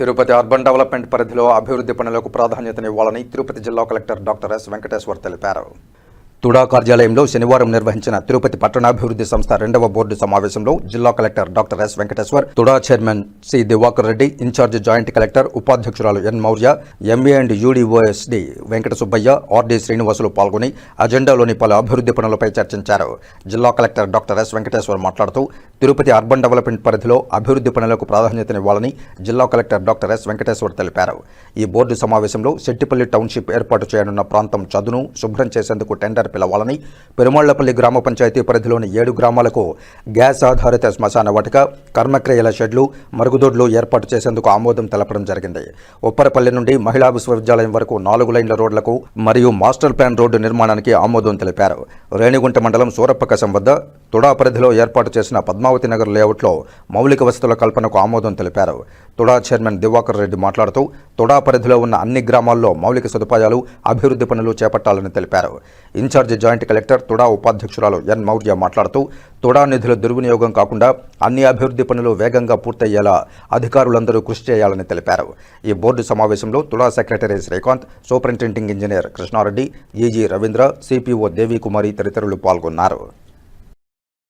Tirupati urban development పరిధిలో అభివృద్ధి పనులకు ప్రాధాన్యతనివ్వాలని తిరుపతి జిల్లా కలెక్టర్ డాక్టర్ ఎస్ వెంకటేశ్వర్ తెలిపారు. తుడా కార్యాలయంలో శనివారం నిర్వహించిన తిరుపతి పట్టణాభివృద్ధి సంస్థ రెండవ బోర్డు సమావేశంలో జిల్లా collector doctor S Venkateshwar TUDA chairman C Diwakar Reddy incharge joint collector ఉపాధ్యక్షురాలు N Maurya MA and UD OSD Venkata Subbaiah RD Srinivasulu పాల్గొని అజెండాలోని పలు అభివృద్ధి పనులపై చర్చించారు. జిల్లా కలెక్టర్ డాక్టర్ ఎస్ వెంకటేశ్వర్ మాట్లాడుతూ తిరుపతి అర్బన్ డెవలప్మెంట్ పరిధిలో అభివృద్ధి పనులకు ప్రాధాన్యతనివ్వాలని జిల్లా కలెక్టర్ డాక్టర్ ఎస్ వెంకటేశ్వర్ తెలిపారు. ఈ బోర్డు సమావేశంలో శెట్టిపల్లి టౌన్షిప్ ఏర్పాటు చేయనున్న ప్రాంతం చదును శుభ్రం చేసేందుకు టెండర్ పిలవాలని పెరుమాళ్ళపల్లి గ్రామ పంచాయతీ పరిధిలోని ఏడు గ్రామాలకు గ్యాస్ ఆధారిత శ్మశాన వాటిక కర్మక్రియల షెడ్లు మరుగుదొడ్లు ఏర్పాటు చేసేందుకు ఆమోదం తెలపడం జరిగింది. ఉప్పరపల్లి నుండి మహిళా విశ్వవిద్యాలయం వరకు నాలుగు లైన్ల రోడ్లకు మరియు మాస్టర్ ప్లాన్ రోడ్డు నిర్మాణానికి ఆమోదం తెలిపారు. రేణిగుంట మండలం సూరప్పకసం వద్ద తుడా పరిధిలో ఏర్పాటు చేసిన పద్మావతి నగర్ లేఅవుట్లో మౌలిక వసతుల కల్పనకు ఆమోదం తెలిపారు. తుడా చైర్మన్ దివాకర్ రెడ్డి మాట్లాడుతూ తుడా పరిధిలో ఉన్న అన్ని గ్రామాల్లో మౌలిక సదుపాయాలు అభివృద్ధి పనులు చేపట్టాలని తెలిపారు. ఇన్ఛార్జి జాయింట్ కలెక్టర్ తుడా ఉపాధ్యక్షురాలు ఎన్ మౌర్య మాట్లాడుతూ తుడా నిధుల దుర్వినియోగం కాకుండా అన్ని అభివృద్ధి పనులు వేగంగా పూర్తయ్యేలా అధికారులందరూ కృషి చేయాలని తెలిపారు. ఈ బోర్డు సమావేశంలో TUDA secretary Srikanth superintending engineer Krishna Reddy EE Ravindra CPO Devikumari తదితరులు పాల్గొన్నారు.